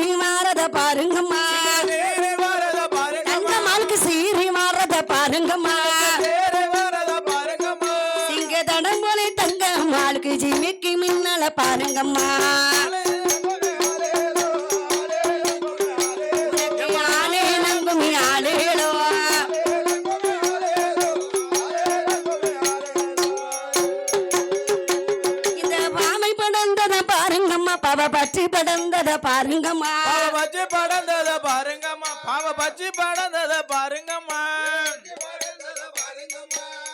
சீறி மாறத பாருங்கம்மா. தங்கம்மாளுக்கு சீறி மாறத பாருங்கம்மா. இங்க தடம் போல தங்கம்மாளுக்கு ஜிமிக்கு மின்னல பாருங்கம்மா. படந்தத பாருங்கம்மா. பச்சி படந்தத பாருங்கம்மா. பாவ பச்சி படந்தத பாருங்கம்மா.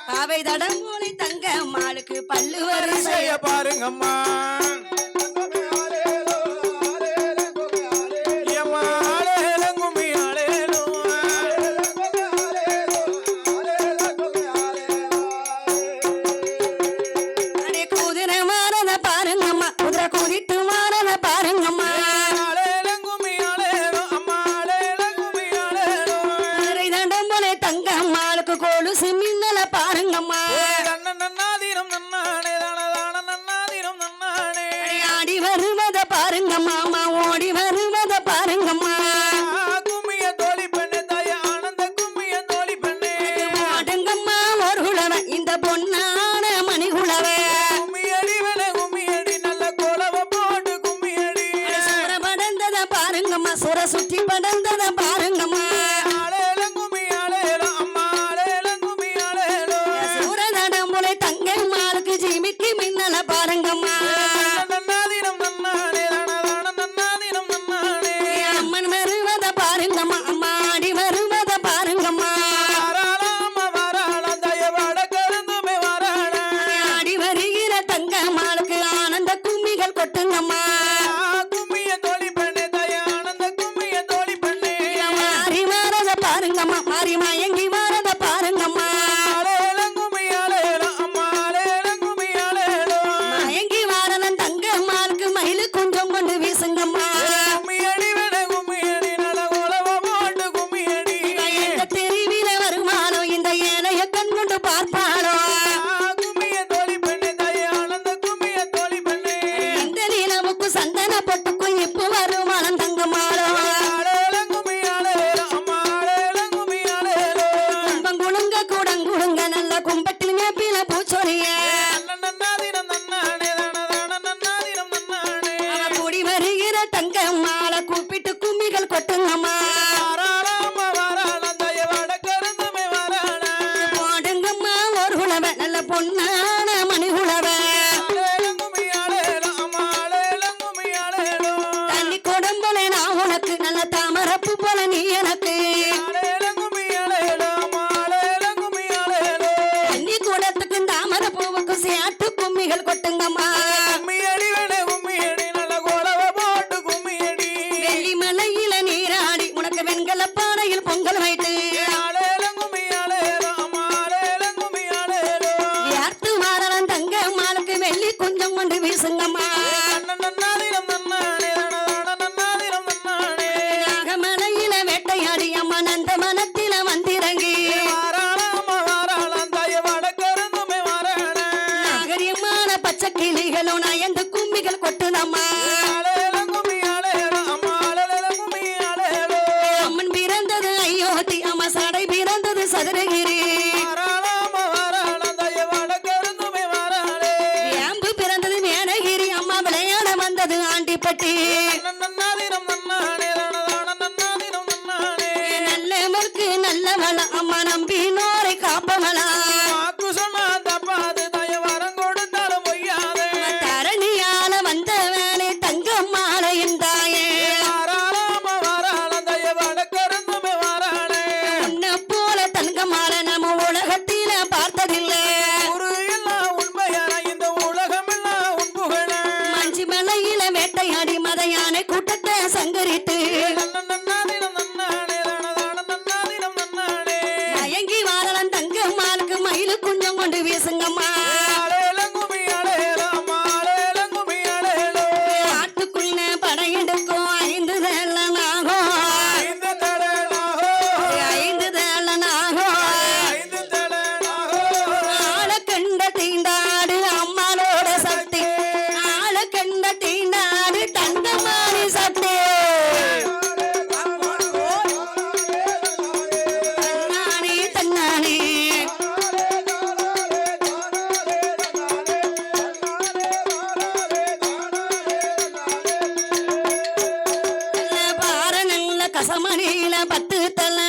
பாவை தடம் மூளை தங்க மாளுக்கு பல்லு செய்ய பாருங்கம்மா. பாருங்கம்மா. நன்னாதிரம் நன்னானே தானதான நன்னாதிரம் நன்னானே. ஆடி வருவத பாருங்கம்மா. நல்லா பாருங்கம்மா. அம்மன் வருவத பாருங்கம்மா அம்மாடி வருவத பாருங்கம்மா. ஆடி வருகிற தங்க மாளுக்கு ஆனந்த கும்மிகள் கொட்டுங்கம்மா. மாறி மாறத பாருங்கம்மா மாறி மாய தங்கம்மா பொங்கல் வைத்து. யாத்து மாறலாம் தங்க மாலுக்கு வெள்ளி கொஞ்சம் ஒன்று வீசுங்கம்மா. நான் எந்த கும்மிகள் கொட்டுதம்மா அம்மன் பிறந்தது அயோத்தி அம்மா சடை பிறந்தது சதுரகிரி ஏம்பு பிறந்தது மேனகிரி அம்மா விளையாட வந்தது ஆண்டிப்பட்டி மலையில வேட்டையாடி மதையானை கூட்டத்தை சங்கரித்து மயங்கி வாழலாம் தங்கம்மாளுக்கு மயிலு குஞ்சம் கொண்டு வீசுங்கம்மா. தலையில பத்து தலை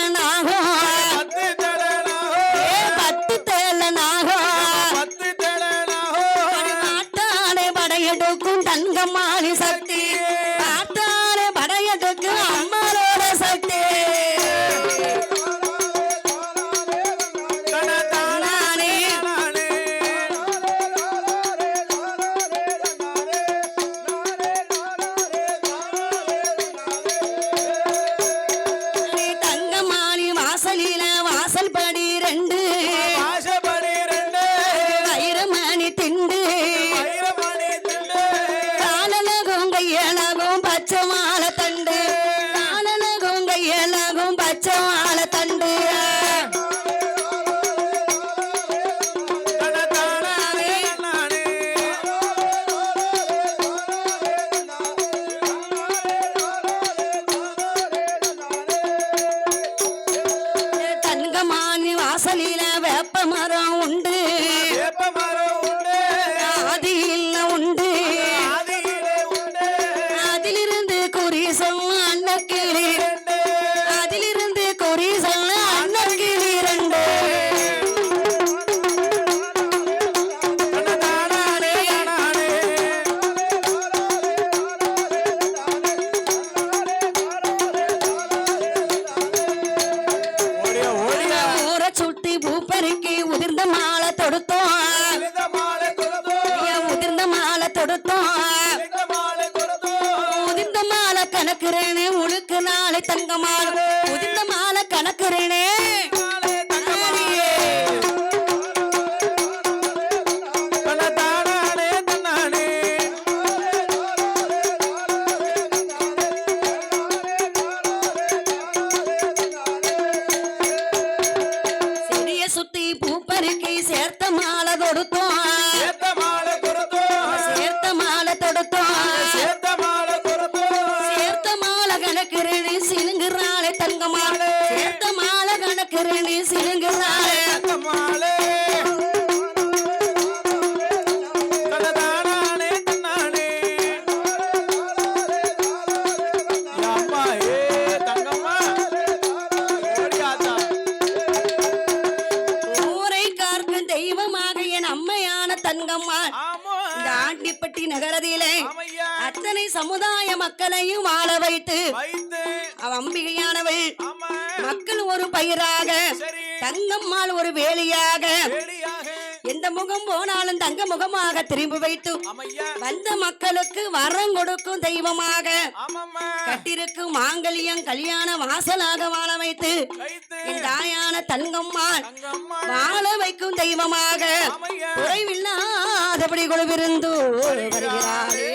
கணக்குறேனே உனக்கு நாளை தங்க மாலை உதிர்ந்த மாலை கணக்குறேனே. கணக்கிறேனே சிலுங்குறாளே தங்கமாளே சேர்த்த மாலை கணக்கிறேனே சிலுங்குறாளே. தங்கமாளே ஆண்டிப்பட்டி நகரத்திலே அத்தனை சமுதாய மக்களையும் ஆள வைத்து அவ மக்கள் ஒரு பயிராக தங்கம்மாள் ஒரு வேலியாக. எந்த முகம் போனாலும் தங்க முகமாக திரும்பி வைத்து வந்த மக்களுக்கு வரம் கொடுக்கும் தெய்வமாக. கட்டிருக்கும் மாங்கல்யம் கல்யாண வாசலாக வாழ வைத்து தாயான தங்கம்மாள் வாழ வைக்கும் தெய்வமாக. குறைவில்லாதபடி கொழுவிருந்து வருகிறாரே.